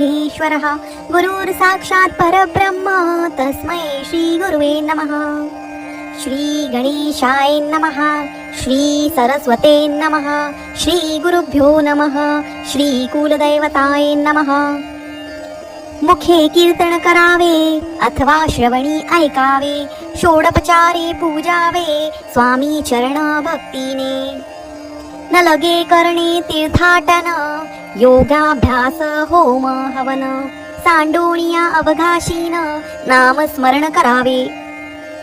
महेश्वरः गुरुर्साक्षात् परब्रह्म तस्मै श्रीगुरुवे नमः। श्रीगणेशाय नमः श्रीसरस्वते नमः श्रीगुरुभ्यो नमः श्रीकुलदैवताय नमः। मुखे कीर्तन करावे अथवा श्रवणी ऐकावे षोडपचारे पूजावे स्वामी चरण भक्तीने न लगे करणे तीर्थाटन योगाभ्यास होम हवन सांडोणिया अवघाशीन नाम स्मरण करावे.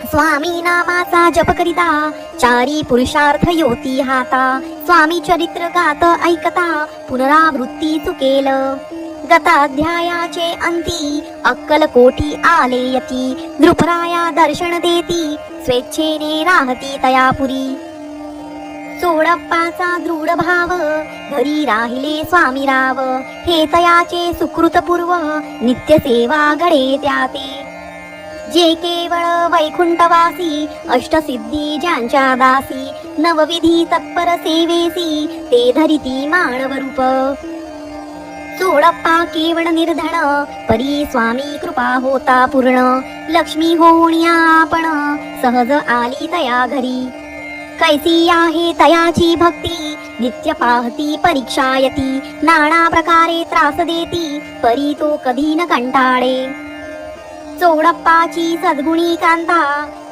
स्वामी नामाचा जप करिता चारी पुरुषार्थ योती हाता. स्वामी चरित्र गात ऐकता पुनरावृत्ती चुकेल गताध्यायाचे अंती अक्कल कोटी आले यती. नृपराया दर्शन देती स्वेच्छेने राहती तयापुरी. सोडप्पाचा दृढ भाव. घरी राहिले स्वामी राव. हे तयाचे सुकृत पूर्व नित्य सेवा गडे त्याते जे केवळ वैकुंठवासी अष्टसिद्धी ज्यांच्या दासी नवविधी तत्पर सेवेसी ते धरिती मानव रूप. सोडप्पा केवळ निर्धन परी स्वामी कृपा होता पूर्ण. लक्ष्मी होण्या आपण सहज आली तया घरी. कैसी आहे तयाची भक्ती नित्य पाहती परीक्षा यती नाना प्रकारे त्रास देती परी तो कधी न कंटाळे. चोडप्पाची सद्गुणी कांता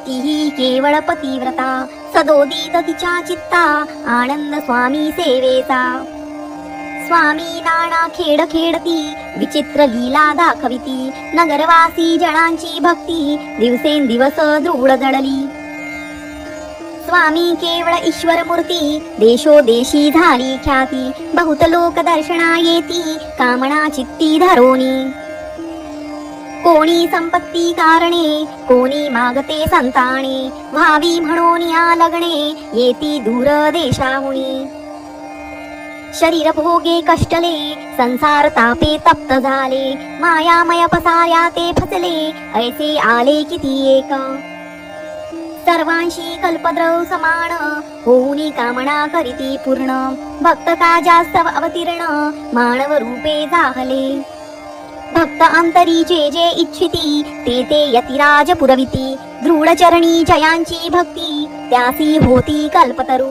तीही केवळ पतिव्रता सदोदित तिच्या चित्ता आनंद स्वामी सेवेचा. स्वामी नाना खेड खेडती विचित्र लीला दाखविती नगरवासी जणांची भक्ती दिवसेंदिवस दृढ जडली स्वामी केवळ ईश्वर मूर्ती देशोदेशी झाली ख्याती बहुत लोक दर्शना येती कामना चित्ती धरोनी. कोणी संपत्ती कारणे कोणी मागते संताणे व्हावी म्हणून या लग्ने येती दूर देशाहुणी शरीर भोगे कष्टले संसार तापे तप्त झाले मायामय पसाया ते फसले ऐसे आले किती एक. सर्वांशी कल्पद्रव समान. होऊनी कामना करीती पूर्ण. भक्त का जास्त अवतीर्ण? मानव रूपे जाहले. भक्त अंतरी जे जे इच्छिती ते ते यतिराज पुरविती. दृढ चरणी जयांची भक्ती त्यासी होती कल्पतरू.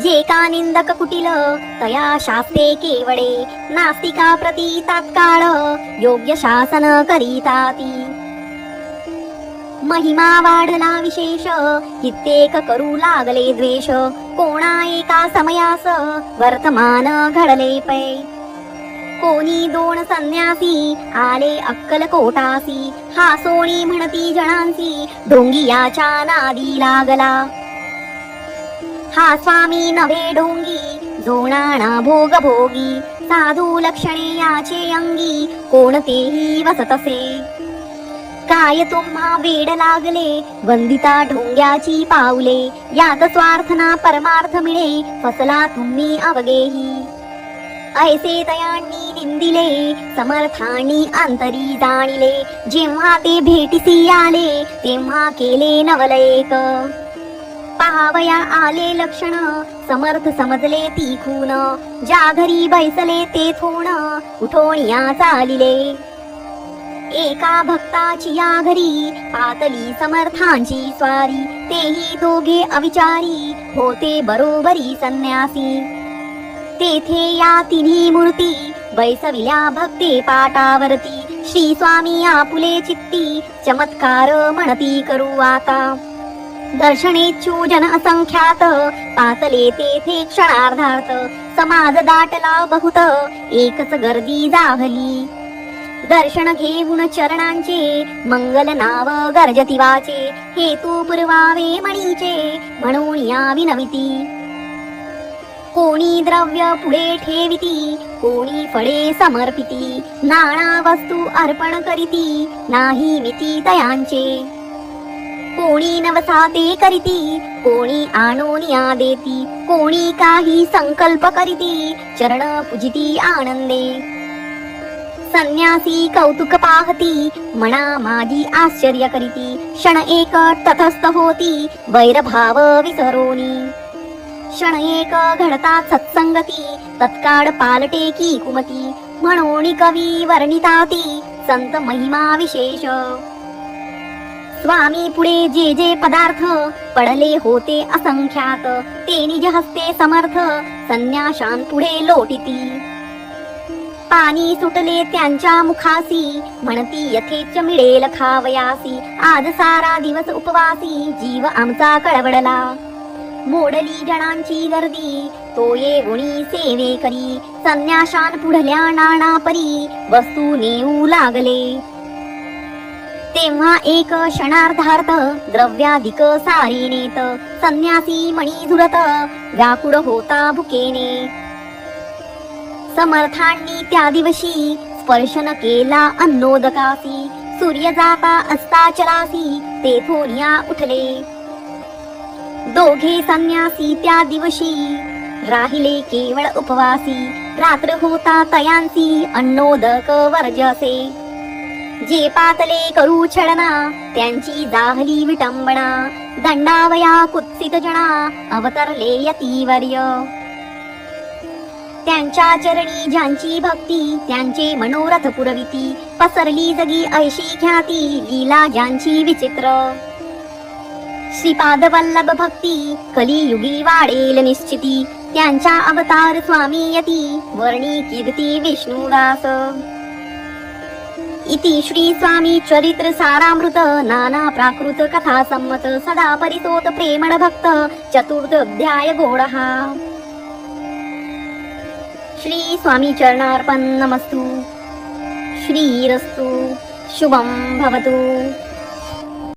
जे का निंदक कुटिल तया शास्ते केवडे. नास्तिका प्रती तात्काळ योग्य शासन करीताती महिमा वाढला विशेष. कित्येक करू लागले द्वेष. कोणा एका समयास वर्तमान घडले पै. कोणी दोन संन्यासी आले अक्कल कोटासी. हा सोणी म्हणती जणांसी ढोंगीयाच्या नादी लागला. हा स्वामी नवे ढोंगी जोणाणा भोग भोगी साधू लक्षणे याचे अंगी कोणतेही वसतसे. काय तुम्हा वेड लागले? वंदिता ढोंग्याची पावले यात स्वार्थना परमार्थ मिळे. फसला तुम्ही अवगेही ऐसे तयांनी निंदिले. समर्थांनी अंतरी जाणिले. जेव्हा ते भेटीसी आले तेव्हा केले नवलेक पाहावया आले लक्षण. समर्थ समजले ती खून ज्या घरी बैसले ते थोण. उठोणिया चालिले. एका भक्ताची या घरी पातली समर्थांची स्वारी. तेही दोघे अविचारी होते बरोबरी संन्यासी. तेथे या तिन्ही मूर्ती बैसविल्या भक्ते पाटावरती. श्री स्वामी आपुले चित्ती चमत्कार म्हणती करू आता. दर्शनेच्छू जन असंख्यात पातले तेथे क्षणार्धात. समाज दाटला बहुत एकच गर्दी जाहली. दर्शन घेऊन चरणांचे मंगल नाव गर्जती वाचे हेतू पुरवावे मणीचे म्हणून या विनविती. कोणी द्रव्य पुढे ठेविती कोणी फळे समर्पिती नाणा वस्तू अर्पण करीती नाही मिती तयांचे. कोणी नवसाते करीती कोणी आणोनिया देती कोणी काही संकल्प करीती चरण पूजिती आनंदे. संन्यासी कौतुक पाहती मना माझी आश्चर्य करीती क्षण एक तथस्थ होती वैरभाव विसरोनी. क्षण एक घडता सत्संगती तत्काळ पालटे की कुमती म्हणून कवी वर्णिताती संत महिमा विशेष. स्वामी पुढे जे जे पदार्थ पडले होते असंख्यात ते निज हस्ते समर्थ संन्याशान पुढे लोटिती. पाणी सुटले त्यांच्या मुखासी. म्हणती यथेच मिळेल खावयासी. आज सारा दिवस उपवासी. जीव आमचा कळवडला मोडली जणांची गर्दी. तो ये गुणी सेवे करी. संन्याशान पुढल्या नाना परी. वस्तू नेऊ लागले. तेव्हा एक क्षणार्धार्थ द्रव्याधिक सारी नेत. संन्यासी मणी झुरत. व्याकुळ होता भुकेने. समर्थांनी त्या दिवशी स्पर्शन केला अन्नोदकासी. सूर्य जाता असता चलासी तेथून उठले. दोघे संन्यासी त्या दिवशी राहिले केवळ उपवासी. रात्र होता तयांसी अन्नोदक वर्जसे. जे पातले करू छळना त्यांची जाहली विटंबना. दंडावया कुत्सित जना अवतरले यतीवर्य. त्यांच्या चरणी ज्यांची भक्ती त्यांचे मनोरथ पुरविती पसरली जगी ऐशी ख्याती लीला ज्यांची विचित्र. श्रीपाद वल्लभ भक्ती कलियुगी वाढेल निश्चिती त्यांच्या अवतार स्वामी यती वर्णी कीर्ती विष्णुदास. इति श्री स्वामी चरित्र सारामृत नाना प्राकृत कथा संमत सदा परितोत प्रेमळ भक्त चतुर्थ अध्याय गोडहा. श्री स्वामी चरणार्पण नमस्तु. श्रीरस्तु. शुभं भवतु.